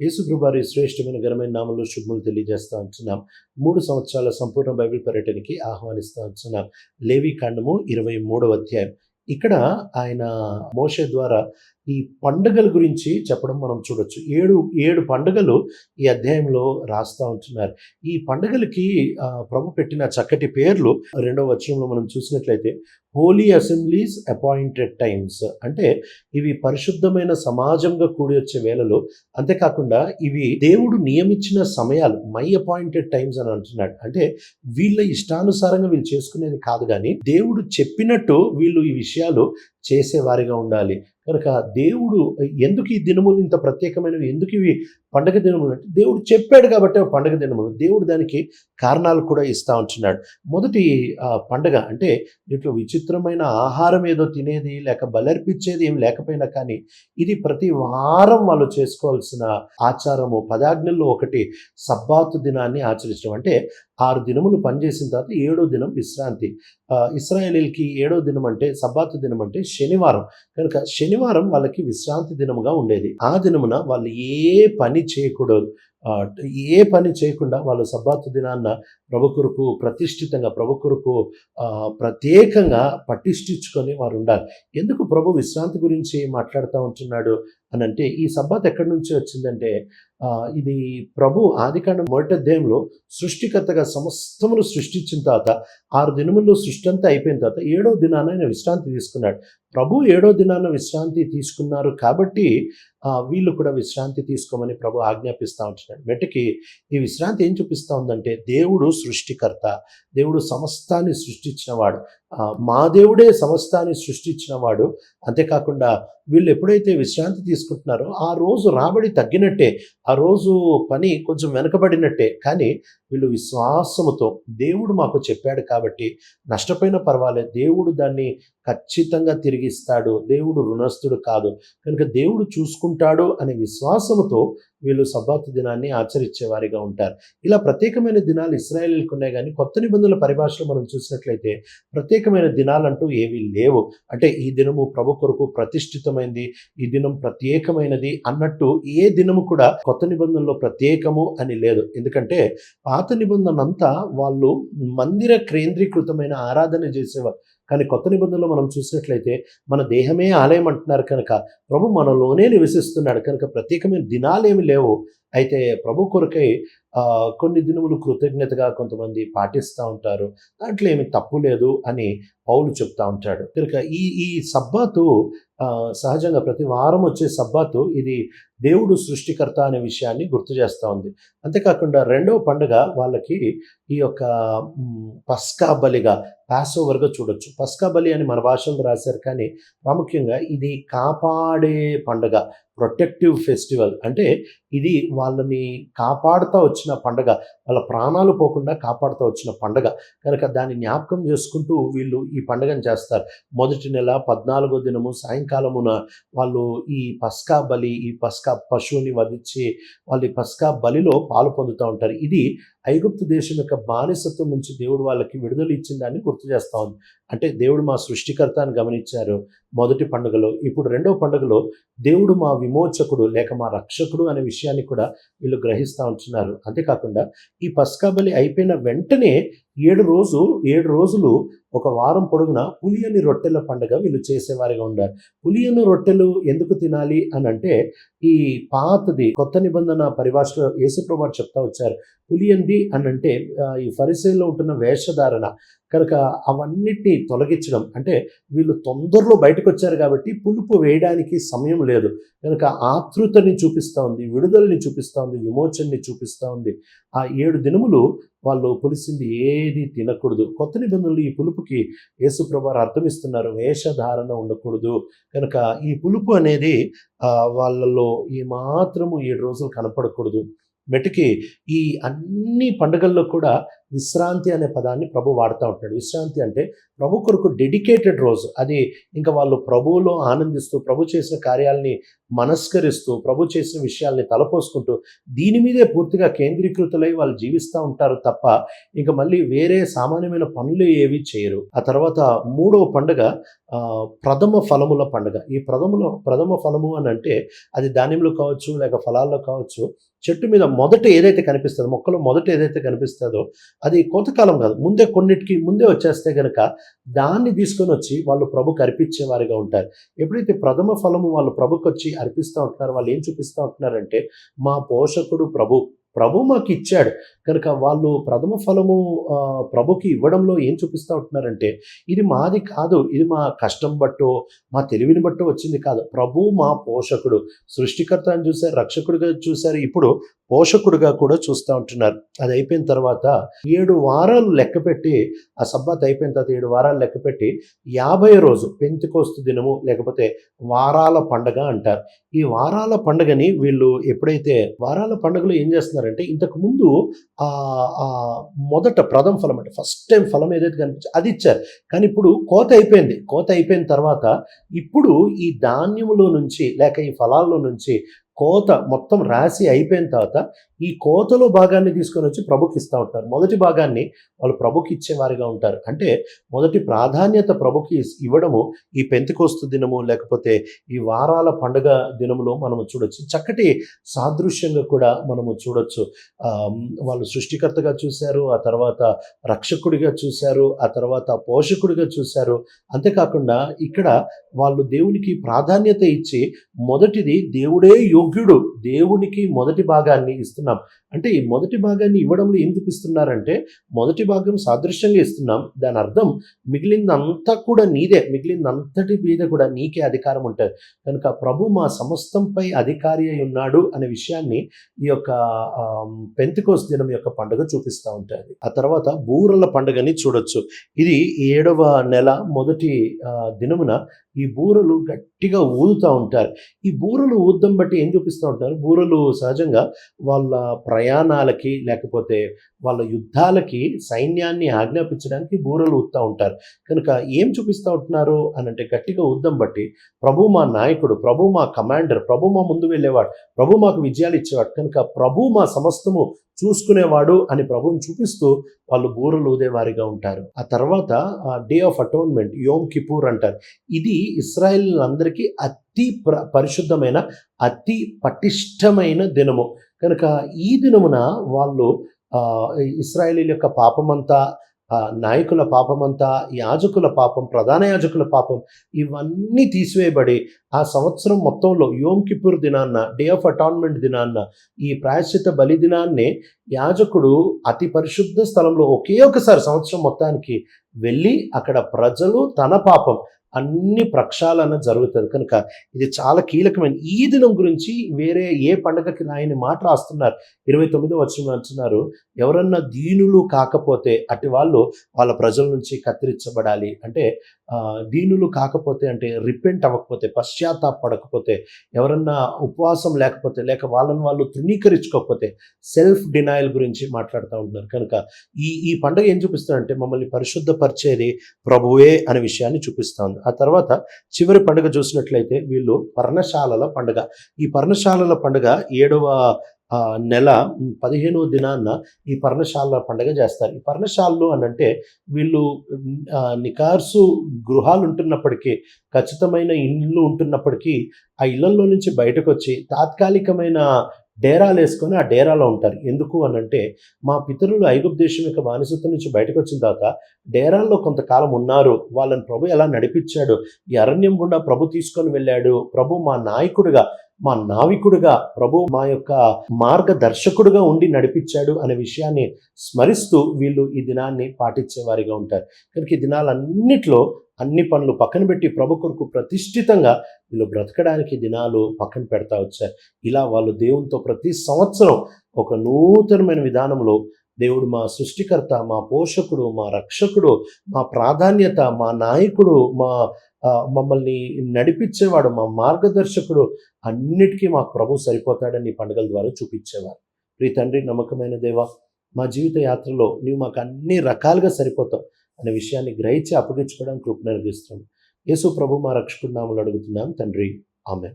యేసుప్రభారి శ్రేష్టమైన ఘనమైన నామంలో శుభములు తెలియజేస్తా ఉంటున్నాం మూడు సంవత్సరాల సంపూర్ణ బైబిల్ పర్యటనకి ఆహ్వానిస్తా ఉంటున్నాం లేవి కాండము ఇరవై మూడవ అధ్యాయం. ఇక్కడ ఆయన మోషే ద్వారా ఈ పండుగల గురించి చెప్పడం మనం చూడొచ్చు. ఏడు ఏడు పండుగలు ఈ అధ్యాయంలో రాస్తా ఉంటున్నారు. ఈ పండుగలకి ప్రభు పెట్టిన చక్కటి పేర్లు రెండవ వచనంలో మనం చూసినట్లయితే హోలీ అసెంబ్లీస్ అపాయింటెడ్ టైమ్స్ అంటే ఇవి పరిశుద్ధమైన సమాజంగా కూడి వచ్చే వేళలో అంతేకాకుండా ఇవి దేవుడు నియమించిన సమయాలు మై అపాయింటెడ్ టైమ్స్ అని అంటున్నాడు. అంటే వీళ్ళ ఇష్టానుసారంగా వీళ్ళు చేసుకునేది కాదు కానీ దేవుడు చెప్పినట్టు వీళ్ళు ఈ విషయాలు చేసేవారిగా ఉండాలి. కనుక దేవుడు ఎందుకు ఈ దినములు ఇంత ప్రత్యేకమైనవి? ఎందుకు ఇవి పండగ దినములు అంటే దేవుడు చెప్పాడు కాబట్టి పండగ దినములు. దేవుడు దానికి కారణాలు కూడా ఇస్తా ఉంటున్నాడు. మొదటి పండగ అంటే దీంట్లో విచిత్రమైన ఆహారం ఏదో తినేది లేక బలర్పించేది ఏం లేకపోయినా కానీ ఇది ప్రతి వారం వాళ్ళు చేసుకోవాల్సిన ఆచారము. పదాజ్ఞల్లో ఒకటి సబ్బాతు దినాన్ని ఆచరించడం. అంటే ఆరు దినములు పనిచేసిన తర్వాత ఏడో దినం విశ్రాంతి. ఆ, ఇస్రాయేలీలకి ఏడో దినం అంటే సబ్బాతు దినం అంటే శనివారం. కనుక శనివారం వాళ్ళకి విశ్రాంతి దినముగా ఉండేది. ఆ దినమున వాళ్ళు ఏ పని పని చేయకూడదు. ఏ పని చేయకుండా వాళ్ళు సబ్బాతు దినాన్న ప్రభు కొరకు ప్రతిష్ఠితంగా ప్రభు కొరకు ప్రత్యేకంగా పటిష్ఠించుకొని వారు ఉండాలి. ఎందుకు ప్రభు విశ్రాంతి గురించి మాట్లాడుతూ ఉంటున్నాడు అని అంటే ఈ సబ్బాత్ ఎక్కడి నుంచి వచ్చిందంటే ఇది ప్రభు ఆదికాండం మొదట అధ్యాయంలో సృష్టికర్తగా సమస్తమును సృష్టించిన తర్వాత ఆరు దినముల్లో సృష్టి అంతా అయిపోయిన తర్వాత ఏడో దినాన ఆయన విశ్రాంతి తీసుకున్నాడు. ప్రభు ఏడో దినాన విశ్రాంతి తీసుకున్నారు కాబట్టి వీళ్ళు కూడా విశ్రాంతి తీసుకోమని ప్రభు ఆజ్ఞాపిస్తూ ఉంటున్నాడు. వెంటకి ఈ విశ్రాంతి ఏం చూపిస్తూ ఉందంటే దేవుడు సృష్టికర్త దేవుడు సమస్తాన్ని సృష్టించినవాడు. మా దేవుడే సమస్తాన్ని సృష్టించినవాడు. అంతేకాకుండా వీళ్ళు ఎప్పుడైతే విశ్రాంతి తీసుకుంటున్నారో ఆ రోజు రాబడి తగ్గినట్టే ఆ రోజు పని కొంచెం వెనకబడినట్టే. కానీ వీళ్ళు విశ్వాసముతో దేవుడు మాకు చెప్పాడు కాబట్టి నష్టపోయినా పర్వాలేదు. దేవుడు దాన్ని ఖచ్చితంగా తిరిగిస్తాడు. దేవుడు రుణస్థుడు కాదు. కనుక దేవుడు చూసుకుంటాడు అనే విశ్వాసముతో వీళ్ళు సబ్బాతు దినాన్ని ఆచరించేవారిగా ఉంటారు. ఇలా ప్రత్యేకమైన దినాలు ఇస్రాయేలీలకు ఉన్నాయి కానీ కొత్త నిబంధనల పరిభాషలో మనం చూసినట్లయితే ప్రత్యేకమైన దినాలంటూ ఏవీ లేవు. అంటే ఈ దినము ప్రభు కొరకు ప్రతిష్ఠితమైంది ఈ దినం ప్రత్యేకమైనది అన్నట్టు ఏ దినము కూడా కొత్త నిబంధనలో ప్రత్యేకము అని లేదు. ఎందుకంటే పాత నిబంధన అంతా వాళ్ళు మందిర కేంద్రీకృతమైన ఆరాధన చేసేవారు. కానీ కొత్త నిబంధనలో మనం చూసినట్లయితే మన దేహమే ఆలయం అంటున్నారు కనుక ప్రభు మనలోనే నివసిస్తున్నాడు కనుక ప్రత్యేకమైన దినాలు లేవు. అయితే ప్రభు కొరకై కొన్ని దినములు కృతజ్ఞతగా కొంతమంది పాటిస్తూ ఉంటారు. దాంట్లో ఏమి తప్పు లేదు అని పౌలు చెప్తా ఉంటాడు. కనుక ఈ ఈ సబ్బాతు సహజంగా ప్రతి వారం వచ్చే సబ్బాతు ఇది దేవుడు సృష్టికర్త అనే విషయాన్ని గుర్తు చేస్తూ ఉంది. అంతేకాకుండా రెండవ పండుగ వాళ్ళకి ఈ యొక్క పస్కా బలిగా పాస్ ఓవర్గా చూడొచ్చు. పస్కా బలి అని మన భాషలో రాశారు కానీ ప్రాముఖ్యంగా ఇది కాపాడే పండుగ. Protective festival. అంటే ఇది వాళ్ళని కాపాడుతూ వచ్చిన పండగ. వాళ్ళ ప్రాణాలు పోకుండా కాపాడుతూ వచ్చిన పండగ. కనుక దాన్ని జ్ఞాపకం చేసుకుంటూ వీళ్ళు ఈ పండగను చేస్తారు. మొదటి నెల పద్నాలుగో దినము సాయంకాలమున వాళ్ళు ఈ పస్కా బలి ఈ పస్కా పశువుని వధించి వాళ్ళు ఈ పస్కా బలిలో పాలు పొందుతూ ఉంటారు. ఇది ఐగుప్తు దేశం యొక్క బానిసత్వం నుంచి దేవుడు వాళ్ళకి విడుదల ఇచ్చిన దాన్ని గుర్తు చేస్తా ఉంది. అంటే దేవుడు మా సృష్టికర్త అని గమనించారు మొదటి పండుగలో. ఇప్పుడు రెండవ పండుగలో దేవుడు మా విమోచకుడు లేక మా రక్షకుడు అనే విషయాన్ని కూడా వీళ్ళు గ్రహిస్తూ ఉంటున్నారు. అంతేకాకుండా ఈ పస్కాబలి అయిపోయిన వెంటనే ఏడు రోజు ఏడు రోజులు ఒక వారం పొడుగున పులియని రొట్టెల పండుగ వీళ్ళు చేసేవారిగా ఉండారు. పులియని రొట్టెలు ఎందుకు తినాలి అని అంటే ఈ పాతది కొత్త నిబంధన పరిభాషలో యేసుప్రభు చెప్తా వచ్చారు. పులియంది అని అంటే ఈ ఫరిసేలో ఉంటున్న వేషధారణ. కనుక అవన్నిటినీ తొలగించడం అంటే వీళ్ళు తొందరలో బయటకు వచ్చారు కాబట్టి పులుపు వేయడానికి సమయం లేదు. కనుక ఆతృతని చూపిస్తూ ఉంది విడుదలని చూపిస్తూ ఉంది విమోచనని చూపిస్తూ ఉంది. ఆ ఏడు దినములు వాళ్ళు పులిసింది ఏది తినకూడదు. కొత్త నిబంధనలు ఈ పులుపుకి యేసుప్రభారు అర్థమిస్తున్నారు. వేషధారణ ఉండకూడదు. కనుక ఈ పులుపు అనేది వాళ్ళలో ఈ మాత్రము ఏడు రోజులు కనపడకూడదు. మెటికి ఈ అన్ని పండుగల్లో కూడా విశ్రాంతి అనే పదాన్ని ప్రభు వాడుతూ ఉంటాడు విశ్రాంతి అంటే ప్రభు కొరకు డెడికేటెడ్ రోజు. అది ఇంకా వాళ్ళు ప్రభువులో ఆనందిస్తూ ప్రభు చేసిన కార్యాలని మనస్కరిస్తూ ప్రభు చేసిన విషయాల్ని తలపోసుకుంటూ దీని మీదే పూర్తిగా కేంద్రీకృతులై వాళ్ళు జీవిస్తూ ఉంటారు తప్ప ఇంకా మళ్ళీ వేరే సామాన్యమైన పనులు ఏవి చేయరు. ఆ తర్వాత మూడవ పండుగ ప్రథమ ఫలముల పండుగ. ఈ ప్రథముల ప్రథమ ఫలము అని అంటే అది ధాన్యంలో కావచ్చు లేక ఫలాల్లో కావచ్చు చెట్టు మీద మొదట ఏదైతే కనిపిస్తుందో మొక్కలో మొదట ఏదైతే కనిపిస్తుందో అది కొంతకాలం కాదు ముందే కొన్నిటికి ముందే వచ్చేస్తే కనుక దాన్ని తీసుకొని వచ్చి వాళ్ళు ప్రభుకి అర్పించేవారిగా ఉంటారు. ఎప్పుడైతే ప్రథమ ఫలము వాళ్ళు ప్రభుకి వచ్చి అర్పిస్తూ ఉంటున్నారు వాళ్ళు ఏం చూపిస్తూ ఉంటున్నారంటే మా పోషకుడు ప్రభు ప్రభు మాకు ఇచ్చాడు కనుక వాళ్ళు ప్రథమ ఫలము ప్రభుకి ఇవ్వడంలో ఏం చూపిస్తూ ఉంటున్నారంటే ఇది మాది కాదు ఇది మా కష్టం బట్టో మా తెలివిని బట్టో వచ్చింది కాదు. ప్రభు మా పోషకుడు సృష్టికర్త అని చూశారు రక్షకుడిగా చూశారు ఇప్పుడు పోషకుడుగా కూడా చూస్తూ ఉంటున్నారు. అది అయిపోయిన తర్వాత ఏడు వారాలు లెక్క పెట్టి ఆ సబ్బాత్ అయిపోయిన తర్వాత ఏడు వారాలు లెక్క పెట్టి యాభై రోజు పెంతికోస్తు దినము లేకపోతే వారాల పండగ అంటారు. ఈ వారాల పండగని వీళ్ళు ఎప్పుడైతే వారాల పండుగలో ఏం చేస్తున్నారంటే ఇంతకు ముందు మొదట ప్రథమ ఫలం అంటే ఫస్ట్ టైం ఫలం ఏదైతే కనిపించి అది ఇచ్చారు. కానీ ఇప్పుడు కోత అయిపోయింది. కోత అయిపోయిన తర్వాత ఇప్పుడు ఈ ధాన్యములో నుంచి లేక ఈ ఫలాల్లో నుంచి కోత మొత్తం రాసి అయిపోయిన తర్వాత ఈ కోతలో భాగాన్ని తీసుకొని వచ్చి ప్రభుకి ఇస్తూ ఉంటారు. మొదటి భాగాన్ని వాళ్ళు ప్రభుకి ఇచ్చేవారిగా ఉంటారు. అంటే మొదటి ప్రాధాన్యత ప్రభుకి ఇవ్వడము ఈ పెంతికోస్తు దినము లేకపోతే ఈ వారాల పండుగ దినములో మనము చూడొచ్చు. చక్కటి సాదృశ్యంగా కూడా మనము చూడొచ్చు. వాళ్ళు సృష్టికర్తగా చూశారు ఆ తర్వాత రక్షకుడిగా చూశారు ఆ తర్వాత పోషకుడిగా చూశారు. అంతేకాకుండా ఇక్కడ వాళ్ళు దేవునికి ప్రాధాన్యత ఇచ్చి మొదటిది దేవుడే యోగ్యుడు. దేవునికి మొదటి భాగాన్ని ఇస్తున్నారు ఇస్తున్నాం. అంటే ఈ మొదటి భాగాన్ని ఇవ్వడంలో ఏం చూపిస్తున్నారంటే మొదటి భాగం సాదృశ్యంగా ఇస్తున్నాం. దాని అర్థం మిగిలిందంతా కూడా నీదే. మిగిలిందంతటి మీద కూడా నీకే అధికారం ఉంటుంది. కనుక ప్రభు మా సమస్తంపై అధికారి అయి ఉన్నాడు అనే విషయాన్ని ఈ యొక్క పెంతికోస్ దినం యొక్క పండుగ చూపిస్తూ ఉంటుంది. ఆ తర్వాత బూరల పండుగని చూడొచ్చు. ఇది ఏడవ నెల మొదటి దినమున ఈ బూరలు గట్టిగా ఊదుతూ ఉంటారు. ఈ బూరలు ఊద్దం బట్టి ఏం చూపిస్తూ ఉంటారు? బూరలు సహజంగా వాళ్ళ ప్రయాణాలకి లేకపోతే వాళ్ళ యుద్ధాలకి సైన్యాన్ని ఆజ్ఞాపించడానికి బూరలు ఊదుతూ ఉంటారు. కనుక ఏం చూపిస్తూ ఉంటున్నారు అని అంటే గట్టిగా ఉద్దం బట్టి ప్రభు మా నాయకుడు ప్రభు మా కమాండర్ ప్రభు మా ముందు వెళ్ళేవాడు ప్రభు మాకు విజయాలు ఇచ్చేవాడు కనుక ప్రభు మా సమస్తము చూసుకునేవాడు అని ప్రభువుని చూపిస్తూ వాళ్ళు బూరలు ఊదేవారిగా ఉంటారు. ఆ తర్వాత day of atonement Yom Kippur అంటారు. ఇది ఇస్రాయల్ అందరికీ అతి ప్ర పరిశుద్ధమైన అతి పటిష్టమైన దినము. కనుక ఈ దినమున వాళ్ళు ఆ, ఇస్రాయేలీల యొక్క పాపమంతా నాయకుల పాపమంతా యాజకుల పాపం ప్రధాన యాజకుల పాపం ఇవన్నీ తీసివేయబడి ఆ సంవత్సరం మొత్తంలో యోమ్ కిపూర్ దినాన్న డే ఆఫ్ అటాన్మెంట్ దినాన్న ఈ ప్రాయశ్చిత బలి దినాన్నే యాజకుడు అతి పరిశుద్ధ స్థలంలో ఒకే ఒకసారి సంవత్సరం మొత్తానికి వెళ్ళి అక్కడ ప్రజలు తన పాపం అన్ని ప్రక్షాళన జరుగుతుంది. కనుక ఇది చాలా కీలకమైన ఈ దినం గురించి వేరే ఏ పండగకి రాయని మాట రాస్తున్నారు. ఇరవై తొమ్మిదో వచ్చిన అంటున్నారు ఎవరన్నా దీనులు కాకపోతే అటు వాళ్ళు వాళ్ళ ప్రజల నుంచి కత్తిరించబడాలి. అంటే దీనులు కాకపోతే అంటే రిపెంట్ అవ్వకపోతే పశ్చాత్తాపడకపోతే ఎవరన్నా ఉపవాసం లేకపోతే లేక వాళ్ళని వాళ్ళు తృణీకరించుకోకపోతే సెల్ఫ్ డినయల్ గురించి మాట్లాడుతూ ఉంటున్నారు. కనుక ఈ ఈ పండుగ ఏం చూపిస్తుందంటే మమ్మల్ని పరిశుద్ధపరిచేది ప్రభువే అనే విషయాన్ని చూపిస్తుంది ఆ తర్వాత చివరి పండుగ చూసినట్లయితే వీళ్ళు పర్ణశాలల పండుగ. ఈ పర్ణశాలల పండుగ ఏడవ నెల పదిహేనవ దినాన్న ఈ పర్ణశాల పండుగ చేస్తారు. ఈ పర్ణశాలలు అని అంటే వీళ్ళు నికార్సు గృహాలు ఉంటున్నప్పటికీ ఖచ్చితమైన ఇళ్ళు ఉంటున్నప్పటికీ ఆ ఇళ్ళలో నుంచి బయటకు వచ్చి తాత్కాలికమైన డేరాలు వేసుకొని ఆ డేరాలో ఉంటారు. ఎందుకు అని అంటే మా పితరులు ఐగుప్తు దేశం యొక్క బానిసత్వం నుంచి బయటకు వచ్చిన తర్వాత డేరాల్లో కొంతకాలం ఉన్నారు. వాళ్ళని ప్రభు ఎలా నడిపించాడు? ఈ అరణ్యం గుండా ప్రభు తీసుకొని వెళ్ళాడు. ప్రభు మా నాయకుడిగా మా నావికుడుగా ప్రభు మా యొక్క మార్గదర్శకుడుగా ఉండి నడిపించాడు అనే విషయాన్ని స్మరిస్తూ వీళ్ళు ఈ దినాన్ని పాటించేవారిగా ఉంటారు. కనుక ఈ దినాలన్నిట్లో అన్ని పనులు పక్కన పెట్టి ప్రభు కొరకు ప్రతిష్ఠితంగా వీళ్ళు బ్రతకడానికి దినాలు పక్కన పెడతా వచ్చారు. ఇలా వాళ్ళు దేవునితో ప్రతి సంవత్సరం ఒక నూతనమైన విధానంలో దేవుడు మా సృష్టికర్త మా పోషకుడు మా రక్షకుడు మా ప్రాధాన్యత మా నాయకుడు మా మమ్మల్ని నడిపించేవాడు మా మార్గదర్శకుడు అన్నిటికీ మా ప్రభు సరిపోతాడని పండుగల ద్వారా చూపించేవారు. ప్రీ తండ్రి నమ్మకమైన దేవ మా జీవిత యాత్రలో నీవు మాకు అన్ని రకాలుగా సరిపోతావు. అనే విషయాన్ని గ్రహించి అప్పగించుకోవడానికి కృపను అనుగ్రహిస్తున్నాం యేసు ప్రభు మా రక్షకుడు నామలు అడుగుతున్నాం. తండ్రి ఆమె